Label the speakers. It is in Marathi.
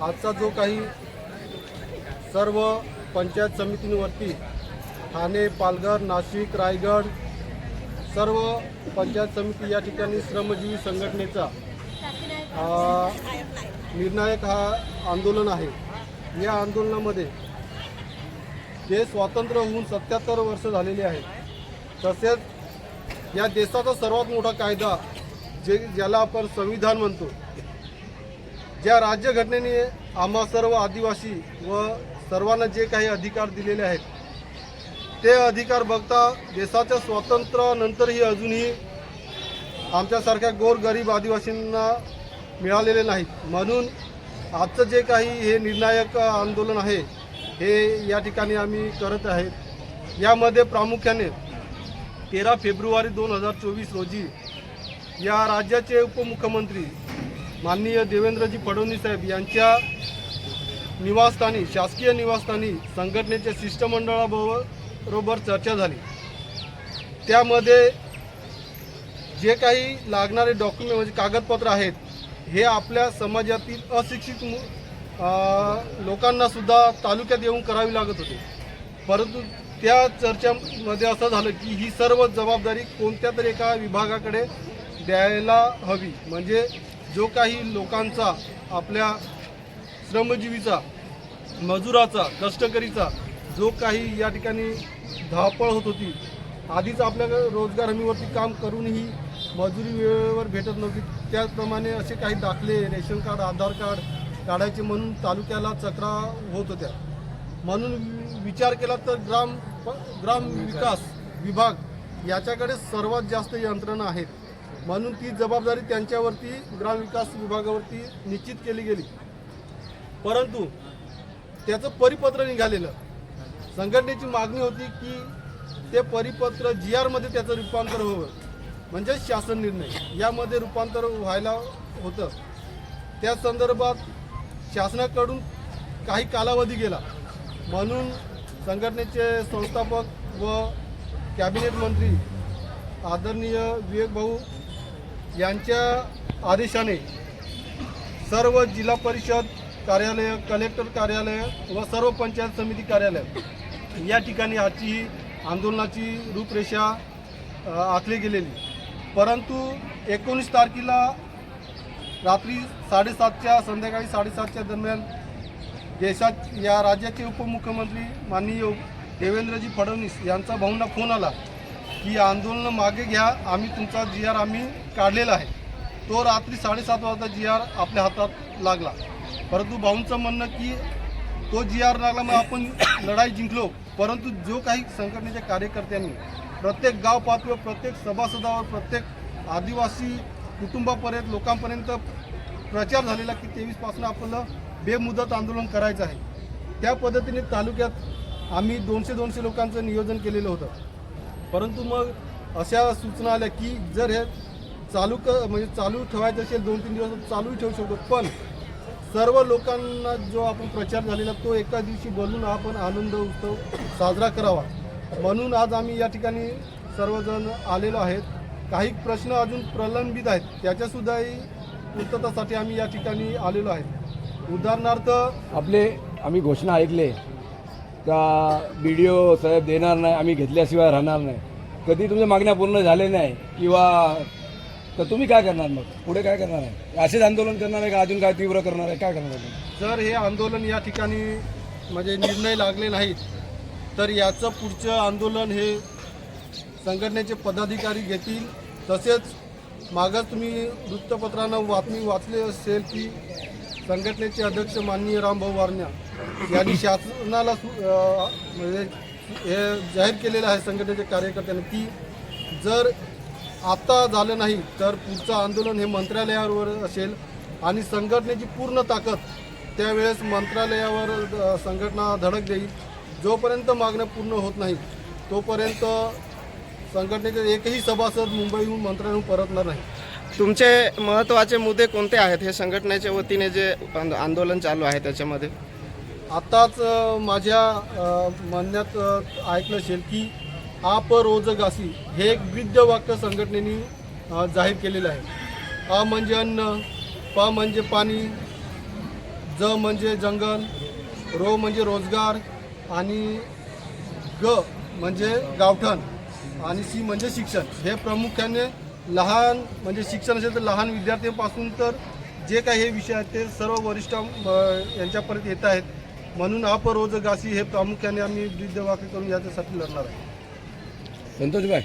Speaker 1: आजचा जो काही सर्व पंचायत समितींवरती ठाणे पालघर नाशिक रायगड सर्व पंचायत समिती या ठिकाणी श्रमजीवी संघटनेचा निर्णायक हा आंदोलन आहे. या आंदोलनामध्ये जे स्वातंत्र्य होऊन सत्याहत्तर वर्ष झालेले आहेत तसेच या देशाचा सर्वात मोठा कायदा जे ज्याला आपण संविधान म्हणतो ज्या राज्यघटनेने आम्हा सर्व आदिवासी व सर्वांना जे काही अधिकार दिलेले आहेत ते अधिकार बघता देशाच्या स्वातंत्र्यानंतरही अजूनही आमच्यासारख्या गोरगरीब आदिवासींना मिळालेले नाहीत. म्हणून आजचं जे काही हे निर्णायक आंदोलन आहे हे या ठिकाणी आम्ही करत आहेत. यामध्ये प्रामुख्याने तेरा फेब्रुवारी दोन हजार चोवीस रोजी या राज्याचे उपमुख्यमंत्री माननीय देवेंद्रजी फडणवीस साहेब यांच्या निवासस्थानी शासकीय निवासस्थानी संघटनेच्या शिष्टमंडळाबरोबर चर्चा झाली. त्यामध्ये जे काही लागणारे डॉक्युमेंट म्हणजे कागदपत्र आहेत हे आपल्या समाजातील अशिक्षित लोकांनासुद्धा तालुक्यात येऊन करावी लागत होते. परंतु त्या चर्चेमध्ये असं झालं की ही सर्व जबाबदारी कोणत्या तरी एका विभागाकडे द्यायला हवी. म्हणजे जो काही लोकांचा आपल्या श्रमजीवीचा मजुराचा कष्टकरीचा जो काही या ठिकाणी धावपळ होत होती आधीच आपल्याकडे रोजगार हमीवरती काम करूनही मजुरी वेळेवर भेटत नव्हती. त्याचप्रमाणे असे काही दाखले रेशन कार्ड आधार कार्ड काढायचे म्हणून तालुक्याला चक्रा होत होत्या. म्हणून विचार केला तर ग्राम ग्राम विकास विभाग याच्याकडे सर्वात जास्त यंत्रणा आहेत. म्हणून ती जबाबदारी त्यांच्यावरती ग्रामविकास विभागावरती निश्चित केली गेली. परंतु त्याचं परिपत्र निघालेलं. संघटनेची मागणी होती की ते परिपत्र जी आरमध्ये त्याचं रूपांतर व्हावं. म्हणजे शासन निर्णय. यामध्ये रूपांतर व्हायला होतं. त्या संदर्भात शासनाकडून काही कालावधी गेला. म्हणून संघटनेचे संस्थापक व कॅबिनेट मंत्री आदरणीय विवेक भाऊ यांच्या आदेशाने सर्व जिल्हा परिषद कार्यालय कलेक्टर कार्यालय व सर्व पंचायत समिती कार्यालय या ठिकाणी आजची ही आंदोलनाची रूपरेषा आखली गेलेली. परंतु एकोणीस तारखेला रात्री साडेसातच्या संध्याकाळी साडेसातच्या दरम्यान देशात या राज्याचे उपमुख्यमंत्री माननीय देवेंद्रजी फडणवीस यांचा भाऊंना फोन आला की आंदोलन मागे घ्या आम्ही तुमचा जी आर आम्ही काढलेला आहे. तो रात्री साडेसात वाजता जी आर आपल्या हातात लागला. परंतु भाऊंचं म्हणणं की तो जी आर लागला मग आपण लढाई जिंकलो. परंतु जो काही संघटनेच्या कार्यकर्त्यांनी प्रत्येक गाव पातळीवर प्रत्येक सभासदावर प्रत्येक आदिवासी कुटुंबापर्यंत लोकांपर्यंत प्रचार झालेला की तेवीसपासून आपलं बेमुदत आंदोलन करायचं आहे. त्या पद्धतीने तालुक्यात आम्ही दोनशे दोनशे लोकांचं नियोजन केलेलं होतं. परंतु मग अशा सूचना आल्या की जर हे चालू क म्हणजे चालू ठेवायचं असेल दोन तीन दिवस चालूही ठेवू शकतो. पण सर्व लोकांना जो आपण प्रचार झालेला तो एका दिवशी बोलून आपण आनंद उत्सव साजरा करावा. म्हणून आज आम्ही या ठिकाणी सर्वजण आलेलो आहेत. काही प्रश्न अजून प्रलंबित आहेत. त्याच्यासुद्धाही पूर्ततासाठी आम्ही या ठिकाणी आलेलो आहे. उदाहरणार्थ
Speaker 2: आपले आम्ही घोषणा ऐकले. का बी डी ओ साहेब देणार नाही आम्ही घेतल्याशिवाय राहणार नाही. कधी तुमच्या मागण्या पूर्ण झाले नाही किंवा तर तुम्ही काय करणार मग? पुढे काय करणार आहे? असेच आंदोलन करणार आहे का? अजून काय तीव्र करणार आहे? काय करणार आहे?
Speaker 1: जर हे आंदोलन या ठिकाणी म्हणजे निर्णय लागले नाहीत तर याचं पुढचं आंदोलन हे संघटनेचे पदाधिकारी घेतील. तसेच मागं तुम्ही वृत्तपत्रानं बातमी वाचली असेल की संघटनेचे अध्यक्ष माननीय रामभाऊ वारण्या यांनी शासनाला सु- म्हणजे हे जाहीर केलेलं आहे संघटनेच्या कार्यकर्त्यांनी की जर आता झालं नाही तर पुढचं आंदोलन हे मंत्रालयावर असेल आणि संघटनेची पूर्ण ताकद त्यावेळेस मंत्रालयावर संघटना धडक देईल. जोपर्यंत मागण्या पूर्ण होत नाही तोपर्यंत संघटनेचे एकही सभासद मुंबईहून मंत्रालयाहून परतणार नाही.
Speaker 3: तुमचे महत्त्वाचे मुद्दे कोणते आहेत? हे संघटनेच्या वतीने जे आंद- आंदोलन चालू आहे त्याच्यामध्ये.
Speaker 1: आत्ताच माझ्या म्हणण्यात ऐकलं असेल की आप रोजगासी हे एक ब्रीद वाक्य संघटनेने जाहीर केलेलं आहे. अ म्हणजे अन्न प म्हणजे पाणी ज म्हणजे जंगल रो म्हणजे रोजगार आणि ग म्हणजे गावठण आणि सी म्हणजे शिक्षण. हे प्रामुख्याने लहान म्हणजे शिक्षण असेल तर लहान विद्यार्थ्यांपासून तर जे काही हे विषय आहेत ते सर्व वरिष्ठ यांच्यापर्यंत येत आहेत. म्हणून अपरोजगासी हे प्रामुख्याने आम्ही विद्यवाक्य वाक्य करून याच्यासाठी लढणार आहे
Speaker 2: 很多就买